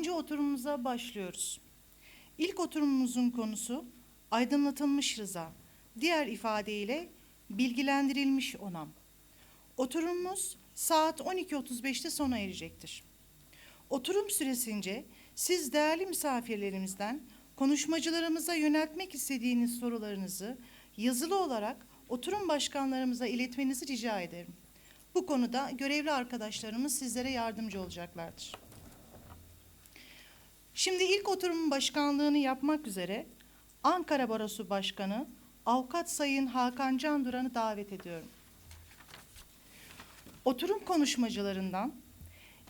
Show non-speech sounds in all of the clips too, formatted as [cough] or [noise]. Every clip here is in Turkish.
İkinci oturumumuza başlıyoruz. İlk oturumumuzun konusu aydınlatılmış rıza. Diğer ifadeyle bilgilendirilmiş onam. Oturumumuz saat 12.35'te sona erecektir. Oturum süresince siz değerli misafirlerimizden konuşmacılarımıza yöneltmek istediğiniz sorularınızı yazılı olarak oturum başkanlarımıza iletmenizi rica ederim. Bu konuda görevli arkadaşlarımız sizlere yardımcı olacaklardır. Şimdi ilk oturumun başkanlığını yapmak üzere Ankara Barosu Başkanı Avukat Sayın Hakan Can Duran'ı davet ediyorum. Oturum konuşmacılarından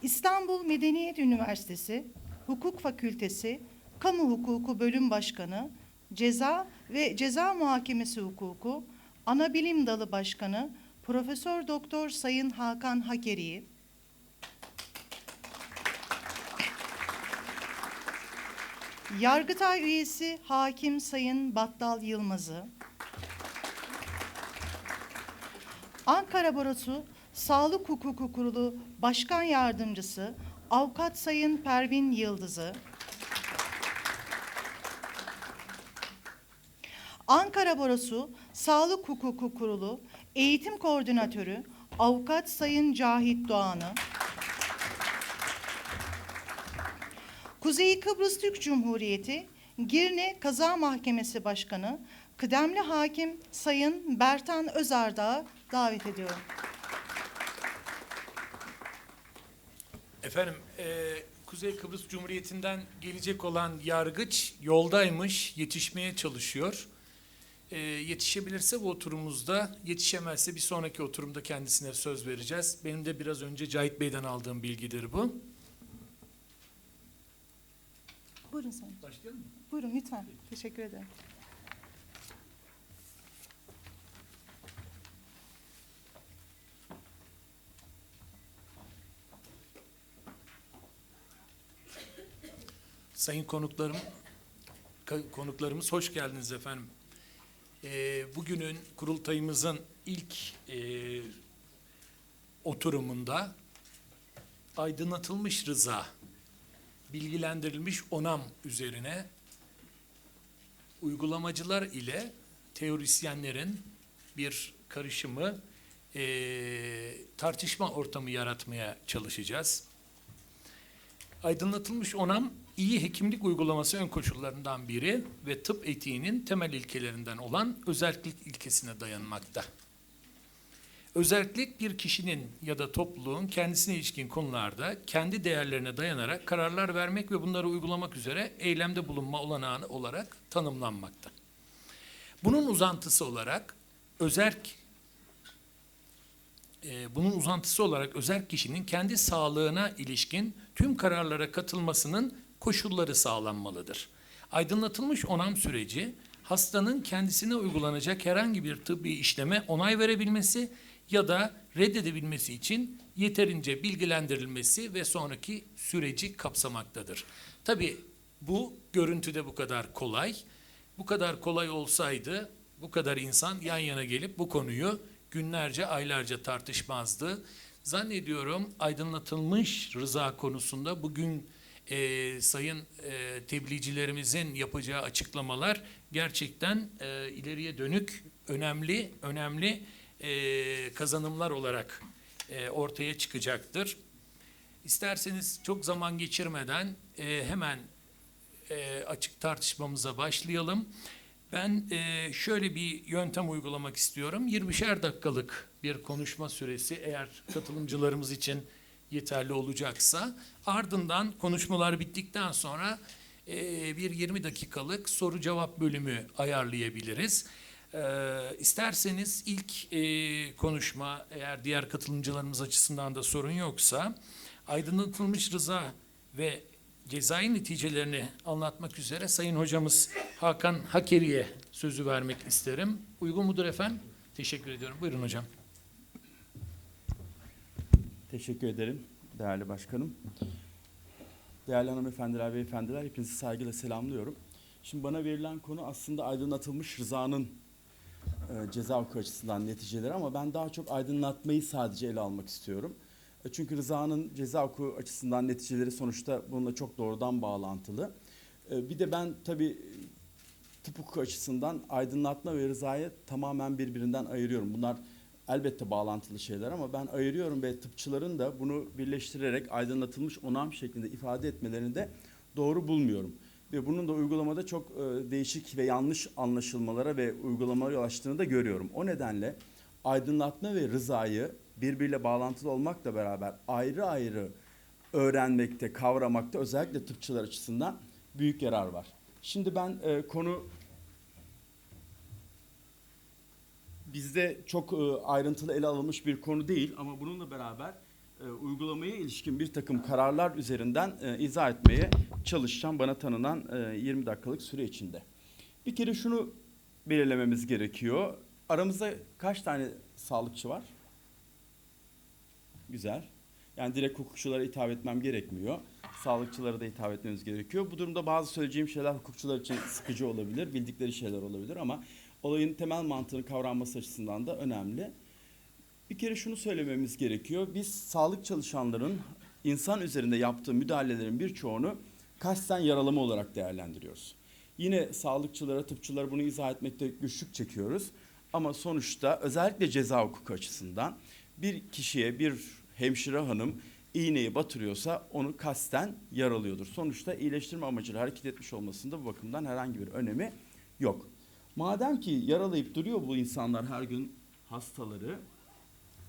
İstanbul Medeniyet Üniversitesi Hukuk Fakültesi Kamu Hukuku Bölüm Başkanı, Ceza ve Ceza Muhakemesi Hukuku Anabilim Dalı Başkanı Profesör Doktor Sayın Hakan Hakeri'yi, Yargıtay üyesi Hakim Sayın Battal Yılmaz'ı, Ankara Barosu Sağlık Hukuku Kurulu Başkan Yardımcısı Avukat Sayın Pervin Yıldız'ı, Ankara Barosu Sağlık Hukuku Kurulu Eğitim Koordinatörü Avukat Sayın Cahit Doğan'ı, Kuzey Kıbrıs Türk Cumhuriyeti Girne Kaza Mahkemesi Başkanı Kıdemli Hakim Sayın Bertan Özardağ'ı davet ediyorum. Efendim, e, Kuzey Kıbrıs Cumhuriyeti'nden gelecek olan yargıç yoldaymış, yetişmeye çalışıyor. E, yetişebilirse bu oturumumuzda, yetişemezse bir sonraki oturumda kendisine söz vereceğiz. Benim de biraz önce Cahit Bey'den aldığım bilgidir bu. Buyurun Sayın. Başlayalım mı? Buyurun lütfen. Teşekkür ederim. Sayın konuklarım, konuklarımız hoş geldiniz efendim. Ee, bugünün kurultayımızın ilk e, oturumunda aydınlatılmış rıza, bilgilendirilmiş onam üzerine uygulamacılar ile teorisyenlerin bir karışımı e, tartışma ortamı yaratmaya çalışacağız. Aydınlatılmış onam iyi hekimlik uygulaması ön koşullarından biri ve tıp etiğinin temel ilkelerinden olan özellik ilkesine dayanmakta. Özellik bir kişinin ya da topluluğun kendisine ilişkin konularda kendi değerlerine dayanarak kararlar vermek ve bunları uygulamak üzere eylemde bulunma olanağını olarak tanımlanmakta. Bunun uzantısı olarak özerk e, bunun uzantısı olarak özel kişinin kendi sağlığına ilişkin tüm kararlara katılmasının koşulları sağlanmalıdır. Aydınlatılmış onam süreci hastanın kendisine uygulanacak herhangi bir tıbbi işleme onay verebilmesi ya da reddedebilmesi için yeterince bilgilendirilmesi ve sonraki süreci kapsamaktadır. Tabi bu görüntüde bu kadar kolay. Bu kadar kolay olsaydı bu kadar insan yan yana gelip bu konuyu günlerce, aylarca tartışmazdı. Zannediyorum aydınlatılmış rıza konusunda bugün e, sayın e, tebliğcilerimizin yapacağı açıklamalar gerçekten e, ileriye dönük önemli, önemli e, kazanımlar olarak e, ortaya çıkacaktır. İsterseniz çok zaman geçirmeden e, hemen e, açık tartışmamıza başlayalım. Ben e, şöyle bir yöntem uygulamak istiyorum. 20'şer dakikalık bir konuşma süresi eğer katılımcılarımız için yeterli olacaksa ardından konuşmalar bittikten sonra e, bir 20 dakikalık soru cevap bölümü ayarlayabiliriz. E, isterseniz ilk e, konuşma eğer diğer katılımcılarımız açısından da sorun yoksa aydınlatılmış rıza ve cezai neticelerini anlatmak üzere Sayın Hocamız Hakan Hakeri'ye sözü vermek isterim. Uygun mudur efendim? Teşekkür ediyorum. Buyurun hocam. Teşekkür ederim değerli başkanım. Değerli hanımefendiler, beyefendiler hepinizi saygıyla selamlıyorum. Şimdi bana verilen konu aslında aydınlatılmış rızanın e, ceza hukuku açısından neticeleri ama ben daha çok aydınlatmayı sadece ele almak istiyorum. E, Çünkü rızanın ceza hukuku açısından neticeleri sonuçta bununla çok doğrudan bağlantılı. E, Bir de ben tabii tıp hukuku açısından aydınlatma ve rızayı tamamen birbirinden ayırıyorum. Bunlar elbette bağlantılı şeyler ama ben ayırıyorum ve tıpçıların da bunu birleştirerek aydınlatılmış onam şeklinde ifade etmelerini de doğru bulmuyorum. Ve bunun da uygulamada çok e, değişik ve yanlış anlaşılmalara ve uygulamaya yol açtığını da görüyorum. O nedenle aydınlatma ve rızayı birbiriyle bağlantılı olmakla beraber ayrı ayrı öğrenmekte, kavramakta özellikle tıpçılar açısından büyük yarar var. Şimdi ben e, konu bizde çok e, ayrıntılı ele alınmış bir konu değil ama bununla beraber e, uygulamaya ilişkin bir takım kararlar üzerinden e, izah etmeye çalışacağım bana tanınan e, 20 dakikalık süre içinde. Bir kere şunu belirlememiz gerekiyor. Aramızda kaç tane sağlıkçı var? Güzel. Yani direkt hukukçulara hitap etmem gerekmiyor. Sağlıkçılara da hitap etmemiz gerekiyor. Bu durumda bazı söyleyeceğim şeyler hukukçular için sıkıcı olabilir, bildikleri şeyler olabilir ama olayın temel mantığını kavranması açısından da önemli. Bir kere şunu söylememiz gerekiyor. Biz sağlık çalışanların insan üzerinde yaptığı müdahalelerin birçoğunu kasten yaralama olarak değerlendiriyoruz. Yine sağlıkçılara, tıpçılara bunu izah etmekte güçlük çekiyoruz. Ama sonuçta özellikle ceza hukuku açısından bir kişiye bir hemşire hanım iğneyi batırıyorsa onu kasten yaralıyordur. Sonuçta iyileştirme amacıyla hareket etmiş olmasında bu bakımdan herhangi bir önemi yok. Madem ki yaralayıp duruyor bu insanlar her gün hastaları,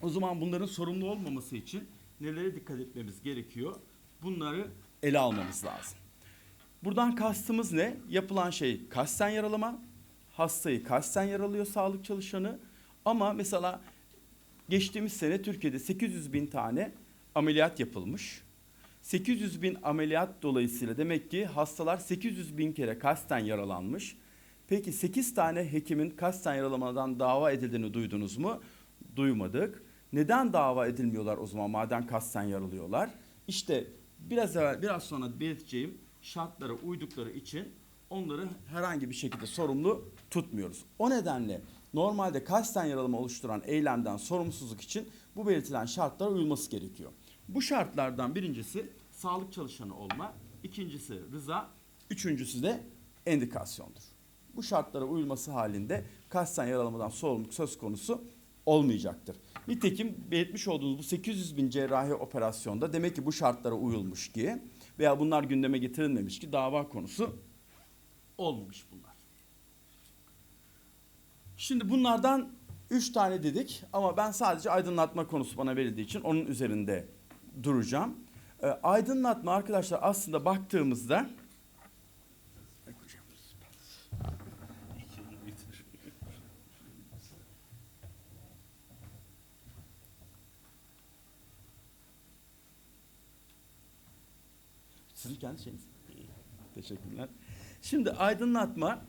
o zaman bunların sorumlu olmaması için nelere dikkat etmemiz gerekiyor? Bunları ele almamız lazım. Buradan kastımız ne? Yapılan şey kasten yaralama. Hastayı kasten yaralıyor sağlık çalışanı. Ama mesela geçtiğimiz sene Türkiye'de 800 bin tane ameliyat yapılmış. 800 bin ameliyat dolayısıyla demek ki hastalar 800 bin kere kasten yaralanmış. Peki 8 tane hekimin kasten yaralamadan dava edildiğini duydunuz mu? Duymadık. Neden dava edilmiyorlar o zaman madem kasten yaralıyorlar? İşte biraz evvel biraz sonra belirteceğim şartlara uydukları için onları herhangi bir şekilde sorumlu tutmuyoruz. O nedenle normalde kasten yaralama oluşturan eylemden sorumsuzluk için bu belirtilen şartlara uyulması gerekiyor. Bu şartlardan birincisi sağlık çalışanı olma, ikincisi rıza, üçüncüsü de endikasyondur. Bu şartlara uyulması halinde kasten yaralamadan sorumluluk söz konusu olmayacaktır. Nitekim belirtmiş olduğunuz bu 800 bin cerrahi operasyonda demek ki bu şartlara uyulmuş ki veya bunlar gündeme getirilmemiş ki dava konusu olmamış bunlar. Şimdi bunlardan üç tane dedik ama ben sadece aydınlatma konusu bana verildiği için onun üzerinde duracağım. Ee, aydınlatma arkadaşlar aslında baktığımızda Sizin kendi şeyiniz. Teşekkürler. Şimdi aydınlatma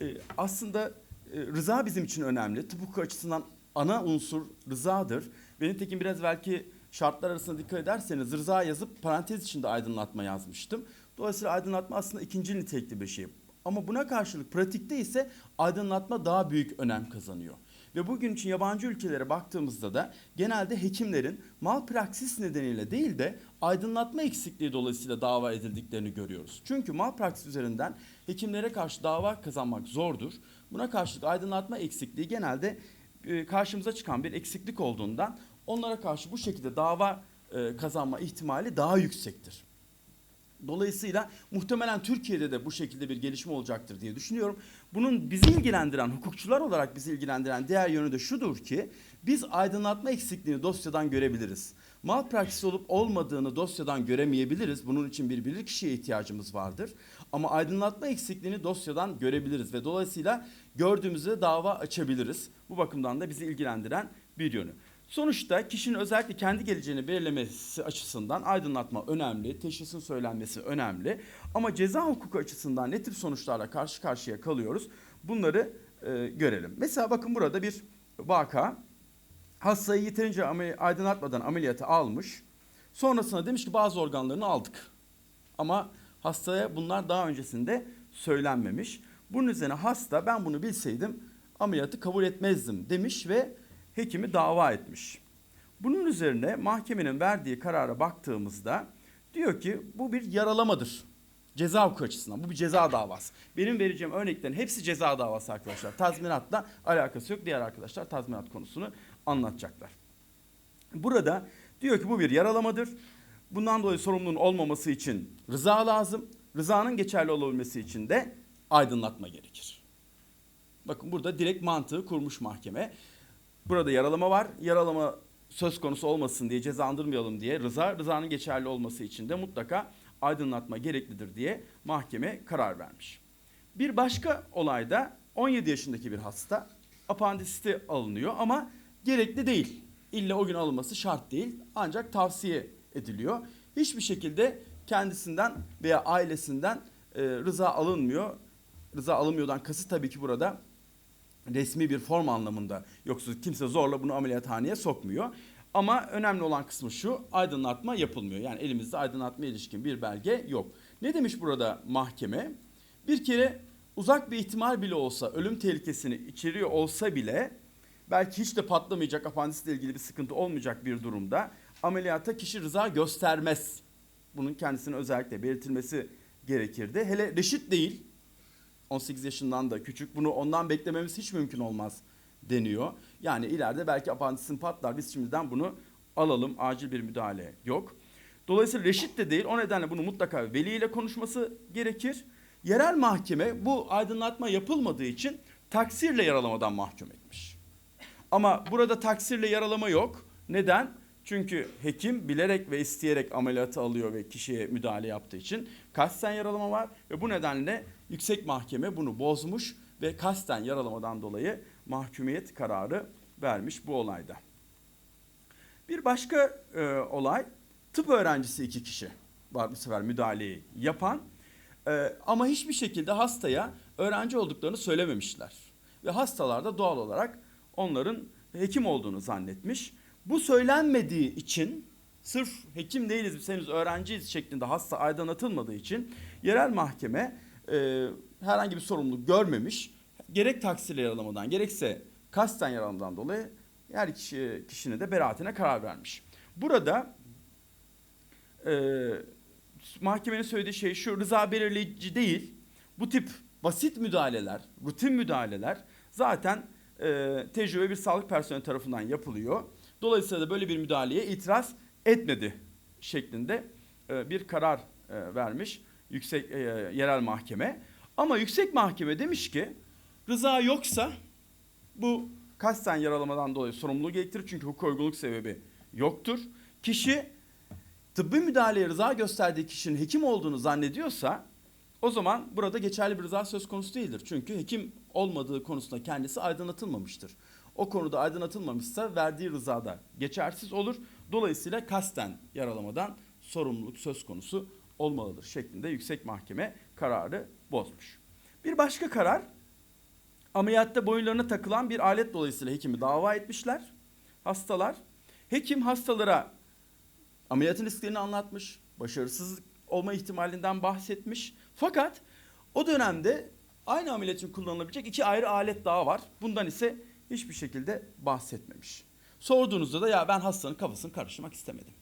e, aslında e, rıza bizim için önemli. Tıp hukuku açısından ana unsur rızadır. Ve nitekim biraz belki şartlar arasında dikkat ederseniz rıza yazıp parantez içinde aydınlatma yazmıştım. Dolayısıyla aydınlatma aslında ikinci nitelikli bir şey. Ama buna karşılık pratikte ise aydınlatma daha büyük önem kazanıyor. Ve bugün için yabancı ülkelere baktığımızda da genelde hekimlerin malpraksis nedeniyle değil de aydınlatma eksikliği dolayısıyla dava edildiklerini görüyoruz. Çünkü malpraksis üzerinden hekimlere karşı dava kazanmak zordur. Buna karşılık aydınlatma eksikliği genelde e, karşımıza çıkan bir eksiklik olduğundan onlara karşı bu şekilde dava e, kazanma ihtimali daha yüksektir. Dolayısıyla muhtemelen Türkiye'de de bu şekilde bir gelişme olacaktır diye düşünüyorum. Bunun bizi ilgilendiren, hukukçular olarak bizi ilgilendiren diğer yönü de şudur ki biz aydınlatma eksikliğini dosyadan görebiliriz. Malpraksis olup olmadığını dosyadan göremeyebiliriz. Bunun için bir bilirkişiye ihtiyacımız vardır. Ama aydınlatma eksikliğini dosyadan görebiliriz ve dolayısıyla gördüğümüzde dava açabiliriz. Bu bakımdan da bizi ilgilendiren bir yönü. Sonuçta kişinin özellikle kendi geleceğini belirlemesi açısından aydınlatma önemli, teşhisin söylenmesi önemli. Ama ceza hukuku açısından ne tip sonuçlarla karşı karşıya kalıyoruz? Bunları e, görelim. Mesela bakın burada bir vaka. Hastayı yeterince aydınlatmadan ameliyata almış. Sonrasında demiş ki bazı organlarını aldık. Ama hastaya bunlar daha öncesinde söylenmemiş. Bunun üzerine hasta ben bunu bilseydim ameliyatı kabul etmezdim demiş ve hekimi dava etmiş. Bunun üzerine mahkemenin verdiği karara baktığımızda diyor ki bu bir yaralamadır. Ceza hukuku açısından bu bir ceza davası. Benim vereceğim örneklerin hepsi ceza davası arkadaşlar. Tazminatla alakası yok. Diğer arkadaşlar tazminat konusunu anlatacaklar. Burada diyor ki bu bir yaralamadır. Bundan dolayı sorumluluğun olmaması için rıza lazım. Rızanın geçerli olabilmesi için de aydınlatma gerekir. Bakın burada direkt mantığı kurmuş mahkeme. Burada yaralama var. Yaralama söz konusu olmasın diye cezalandırmayalım diye rıza, rızanın geçerli olması için de mutlaka aydınlatma gereklidir diye mahkeme karar vermiş. Bir başka olayda 17 yaşındaki bir hasta apandisiti alınıyor ama gerekli değil. İlla o gün alınması şart değil ancak tavsiye ediliyor. Hiçbir şekilde kendisinden veya ailesinden e, rıza alınmıyor. Rıza alınmıyordan kasıt tabii ki burada resmi bir form anlamında. Yoksa kimse zorla bunu ameliyathaneye sokmuyor. Ama önemli olan kısmı şu, aydınlatma yapılmıyor. Yani elimizde aydınlatma ilişkin bir belge yok. Ne demiş burada mahkeme? Bir kere uzak bir ihtimal bile olsa, ölüm tehlikesini içeriyor olsa bile belki hiç de patlamayacak, apandisle ilgili bir sıkıntı olmayacak bir durumda ameliyata kişi rıza göstermez. Bunun kendisine özellikle belirtilmesi gerekirdi. Hele reşit değil, 18 yaşından da küçük. Bunu ondan beklememiz hiç mümkün olmaz deniyor. Yani ileride belki apandisin patlar. Biz şimdiden bunu alalım. Acil bir müdahale yok. Dolayısıyla reşit de değil. O nedenle bunu mutlaka veliyle konuşması gerekir. Yerel mahkeme bu aydınlatma yapılmadığı için taksirle yaralamadan mahkum etmiş. Ama burada taksirle yaralama yok. Neden? Çünkü hekim bilerek ve isteyerek ameliyatı alıyor ve kişiye müdahale yaptığı için kasten yaralama var ve bu nedenle yüksek mahkeme bunu bozmuş ve kasten yaralamadan dolayı mahkumiyet kararı vermiş bu olayda. Bir başka e, olay tıp öğrencisi iki kişi var bu sefer müdahaleyi yapan e, ama hiçbir şekilde hastaya öğrenci olduklarını söylememişler. Ve hastalar da doğal olarak onların hekim olduğunu zannetmiş. Bu söylenmediği için sırf hekim değiliz biz henüz öğrenciyiz şeklinde hasta aydınlatılmadığı için yerel mahkeme e, herhangi bir sorumluluk görmemiş. Gerek taksirle yaralamadan gerekse kasten yaralamadan dolayı her kişi, kişinin de beraatine karar vermiş. Burada e, mahkemenin söylediği şey şu rıza belirleyici değil. Bu tip basit müdahaleler, rutin müdahaleler zaten e, tecrübe bir sağlık personeli tarafından yapılıyor. Dolayısıyla da böyle bir müdahaleye itiraz etmedi şeklinde e, bir karar e, vermiş yüksek e, yerel mahkeme. Ama yüksek mahkeme demiş ki rıza yoksa bu kasten yaralamadan dolayı sorumluluğu gerektirir çünkü hukuk uygunluk sebebi yoktur. Kişi tıbbi müdahaleye rıza gösterdiği kişinin hekim olduğunu zannediyorsa o zaman burada geçerli bir rıza söz konusu değildir. Çünkü hekim olmadığı konusunda kendisi aydınlatılmamıştır. O konuda aydınlatılmamışsa verdiği rıza da geçersiz olur. Dolayısıyla kasten yaralamadan sorumluluk söz konusu olmalıdır şeklinde yüksek mahkeme kararı bozmuş. Bir başka karar ameliyatta boyunlarına takılan bir alet dolayısıyla hekimi dava etmişler. Hastalar. Hekim hastalara ameliyatın risklerini anlatmış. Başarısız olma ihtimalinden bahsetmiş. Fakat o dönemde aynı ameliyat için kullanılabilecek iki ayrı alet daha var. Bundan ise hiçbir şekilde bahsetmemiş. Sorduğunuzda da ya ben hastanın kafasını karıştırmak istemedim.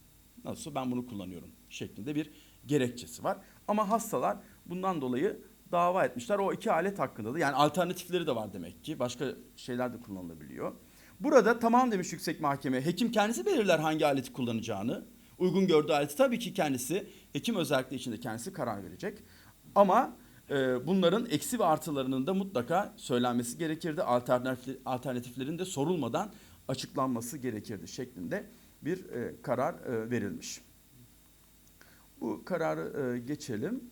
Nasıl ben bunu kullanıyorum şeklinde bir gerekçesi var. Ama hastalar bundan dolayı dava etmişler. O iki alet hakkında da yani alternatifleri de var demek ki. Başka şeyler de kullanılabiliyor. Burada tamam demiş yüksek mahkeme. Hekim kendisi belirler hangi aleti kullanacağını. Uygun gördüğü aleti tabii ki kendisi, hekim özellikle içinde kendisi karar verecek. Ama e, bunların eksi ve artılarının da mutlaka söylenmesi gerekirdi. Alternatif, alternatiflerin de sorulmadan açıklanması gerekirdi şeklinde bir e, karar e, verilmiş. Bu kararı e, geçelim.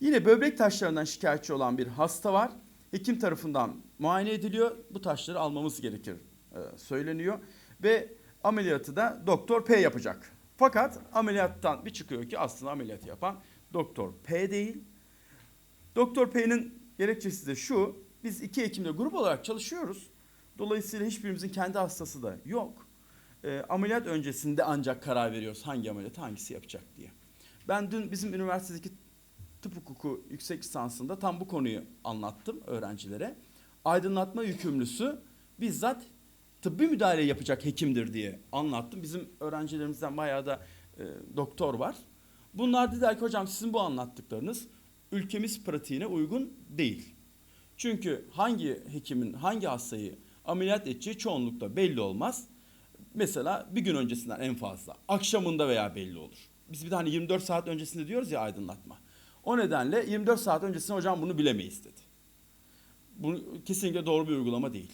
Yine böbrek taşlarından şikayetçi olan bir hasta var. Hekim tarafından muayene ediliyor. Bu taşları almamız gerekir e, söyleniyor. Ve ameliyatı da doktor P yapacak. Fakat ameliyattan bir çıkıyor ki aslında ameliyatı yapan doktor P değil. Doktor P'nin gerekçesi de şu. Biz iki hekimle grup olarak çalışıyoruz. Dolayısıyla hiçbirimizin kendi hastası da yok. E, ameliyat öncesinde ancak karar veriyoruz hangi ameliyatı hangisi yapacak diye. Ben dün bizim üniversitedeki tıp hukuku yüksek lisansında tam bu konuyu anlattım öğrencilere. Aydınlatma yükümlüsü bizzat tıbbi müdahale yapacak hekimdir diye anlattım. Bizim öğrencilerimizden bayağı da e, doktor var. Bunlar dediler ki hocam sizin bu anlattıklarınız ülkemiz pratiğine uygun değil. Çünkü hangi hekimin hangi hastayı ameliyat edeceği çoğunlukla belli olmaz. Mesela bir gün öncesinden en fazla. Akşamında veya belli olur. Biz bir de hani 24 saat öncesinde diyoruz ya aydınlatma. O nedenle 24 saat öncesinde hocam bunu bilemeyiz dedi. Bu kesinlikle doğru bir uygulama değil.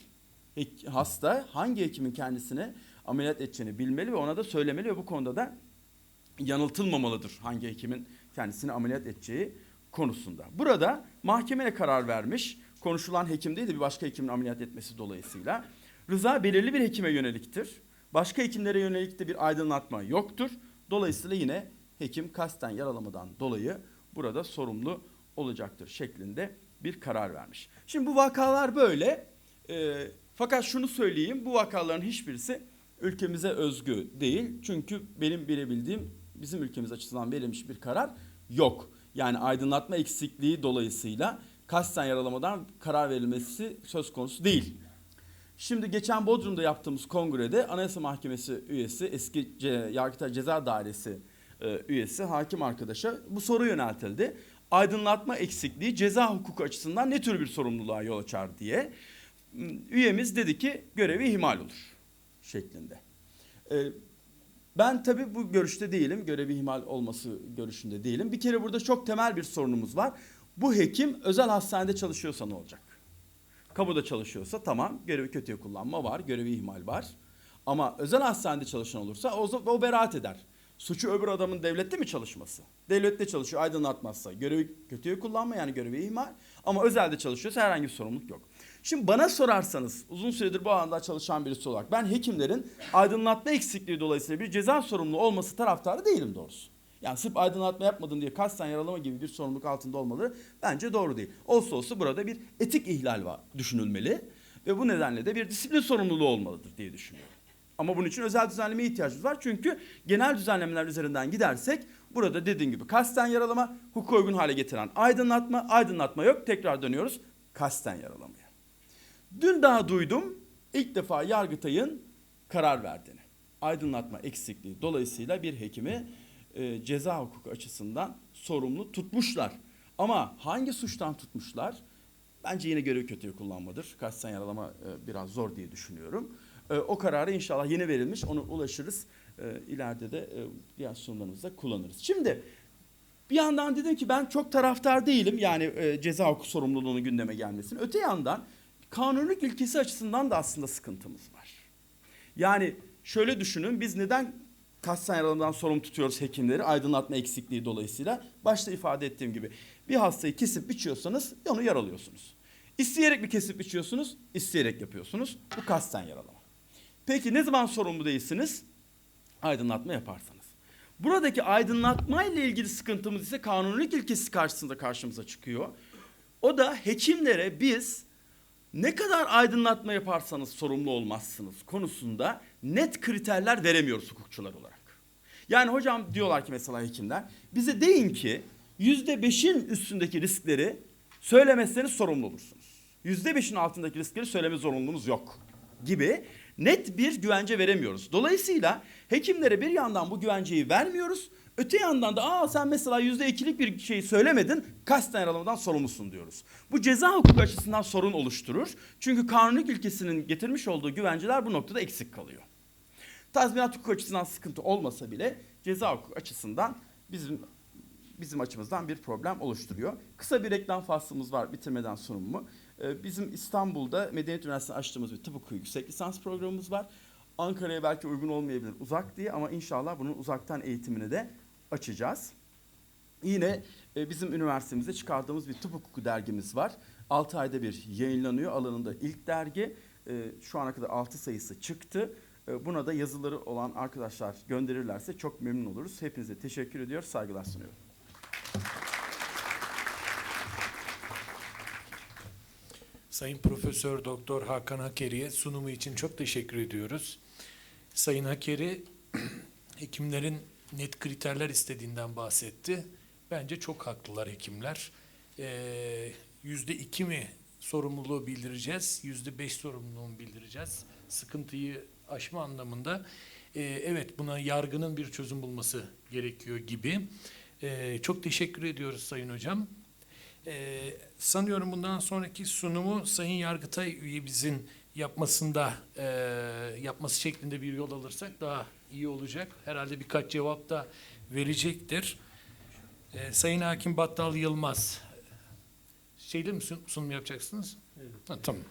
Hasta hangi hekimin kendisine ameliyat edeceğini bilmeli ve ona da söylemeli ve bu konuda da yanıltılmamalıdır hangi hekimin kendisini ameliyat edeceği konusunda. Burada mahkemeye karar vermiş. Konuşulan hekim değil de bir başka hekimin ameliyat etmesi dolayısıyla. Rıza belirli bir hekime yöneliktir. Başka hekimlere yönelik de bir aydınlatma yoktur. Dolayısıyla yine hekim kasten yaralamadan dolayı burada sorumlu olacaktır şeklinde bir karar vermiş. Şimdi bu vakalar böyle. Ee, fakat şunu söyleyeyim bu vakaların hiçbirisi ülkemize özgü değil. Çünkü benim bilebildiğim bizim ülkemiz açısından verilmiş bir karar yok. Yani aydınlatma eksikliği dolayısıyla kasten yaralamadan karar verilmesi söz konusu değil. Şimdi geçen Bodrum'da yaptığımız kongrede Anayasa Mahkemesi üyesi, eski Ce- Yargıtay Ceza Dairesi e, üyesi hakim arkadaşa bu soru yöneltildi. Aydınlatma eksikliği ceza hukuku açısından ne tür bir sorumluluğa yol açar diye. Üyemiz dedi ki görevi ihmal olur şeklinde. E, ben tabii bu görüşte değilim. Görevi ihmal olması görüşünde değilim. Bir kere burada çok temel bir sorunumuz var. Bu hekim özel hastanede çalışıyorsa ne olacak? Kamuda çalışıyorsa tamam görevi kötüye kullanma var, görevi ihmal var. Ama özel hastanede çalışan olursa o, o beraat eder. Suçu öbür adamın devlette mi çalışması? Devlette çalışıyor aydınlatmazsa görevi kötüye kullanma yani görevi ihmal. Ama özelde çalışıyorsa herhangi bir sorumluluk yok. Şimdi bana sorarsanız uzun süredir bu alanda çalışan birisi olarak ben hekimlerin aydınlatma eksikliği dolayısıyla bir ceza sorumluluğu olması taraftarı değilim doğrusu. Yani sırf aydınlatma yapmadın diye kasten yaralama gibi bir sorumluluk altında olmaları bence doğru değil. Olsa olsa burada bir etik ihlal var düşünülmeli ve bu nedenle de bir disiplin sorumluluğu olmalıdır diye düşünüyorum. Ama bunun için özel düzenlemeye ihtiyacımız var. Çünkü genel düzenlemeler üzerinden gidersek burada dediğim gibi kasten yaralama, hukuka uygun hale getiren aydınlatma, aydınlatma yok. Tekrar dönüyoruz kasten yaralamaya. Dün daha duydum ilk defa Yargıtay'ın karar verdiğini. Aydınlatma eksikliği dolayısıyla bir hekimi e, ceza hukuku açısından sorumlu tutmuşlar. Ama hangi suçtan tutmuşlar? Bence yine görev kötüye kullanmadır. Kasten yaralama e, biraz zor diye düşünüyorum. E, o kararı inşallah yeni verilmiş. Onu ulaşırız. E, ileride de e, diğer sunumlarımızda kullanırız. Şimdi bir yandan dedim ki ben çok taraftar değilim yani e, ceza hukuku sorumluluğunun gündeme gelmesini. Öte yandan kanunluk ilkesi açısından da aslında sıkıntımız var. Yani şöyle düşünün biz neden kasten yaralamadan sorumlu tutuyoruz hekimleri aydınlatma eksikliği dolayısıyla. Başta ifade ettiğim gibi bir hastayı kesip biçiyorsanız onu yaralıyorsunuz. İsteyerek mi kesip biçiyorsunuz? İsteyerek yapıyorsunuz. Bu kasten yaralama. Peki ne zaman sorumlu değilsiniz? Aydınlatma yaparsanız. Buradaki aydınlatma ile ilgili sıkıntımız ise kanunluk ilkesi karşısında karşımıza çıkıyor. O da hekimlere biz ne kadar aydınlatma yaparsanız sorumlu olmazsınız konusunda net kriterler veremiyoruz hukukçular olarak. Yani hocam diyorlar ki mesela hekimler bize deyin ki yüzde beşin üstündeki riskleri söylemezseniz sorumlu olursunuz. Yüzde beşin altındaki riskleri söyleme zorunluluğunuz yok gibi net bir güvence veremiyoruz. Dolayısıyla hekimlere bir yandan bu güvenceyi vermiyoruz. Öte yandan da aa sen mesela yüzde ikilik bir şeyi söylemedin kasten yaralamadan sorumlusun diyoruz. Bu ceza hukuku açısından sorun oluşturur. Çünkü kanunluk ilkesinin getirmiş olduğu güvenceler bu noktada eksik kalıyor. Tazminat hukuku açısından sıkıntı olmasa bile ceza hukuku açısından bizim bizim açımızdan bir problem oluşturuyor. Kısa bir reklam faslımız var bitirmeden sunumumu. Ee, Bizim İstanbul'da Medeniyet Üniversitesi'nde açtığımız bir tıp hukuku yüksek lisans programımız var. Ankara'ya belki uygun olmayabilir uzak diye ama inşallah bunun uzaktan eğitimini de açacağız. Yine e, bizim üniversitemizde çıkardığımız bir tıp hukuku dergimiz var. 6 ayda bir yayınlanıyor alanında ilk dergi. E, Şu ana kadar 6 sayısı çıktı. E, Buna da yazıları olan arkadaşlar gönderirlerse çok memnun oluruz. Hepinize teşekkür ediyor, saygılar sunuyorum. Sayın Profesör Doktor Hakan Hakeri'ye sunumu için çok teşekkür ediyoruz. Sayın Hakeri [clears throat] hekimlerin net kriterler istediğinden bahsetti. Bence çok haklılar hekimler. Ee, Yüzde iki mi sorumluluğu bildireceğiz, yüzde beş sorumluluğunu bildireceğiz. sıkıntıyı aşma anlamında e, evet buna yargının bir çözüm bulması gerekiyor gibi. E, çok teşekkür ediyoruz Sayın Hocam. E, sanıyorum bundan sonraki sunumu Sayın Yargıtay üyemizin yapmasında e, yapması şeklinde bir yol alırsak daha iyi olacak. Herhalde birkaç cevap da verecektir. E, Sayın Hakim Battal Yılmaz şeyle mi sun- sunum yapacaksınız? Evet. tamam. Tamam.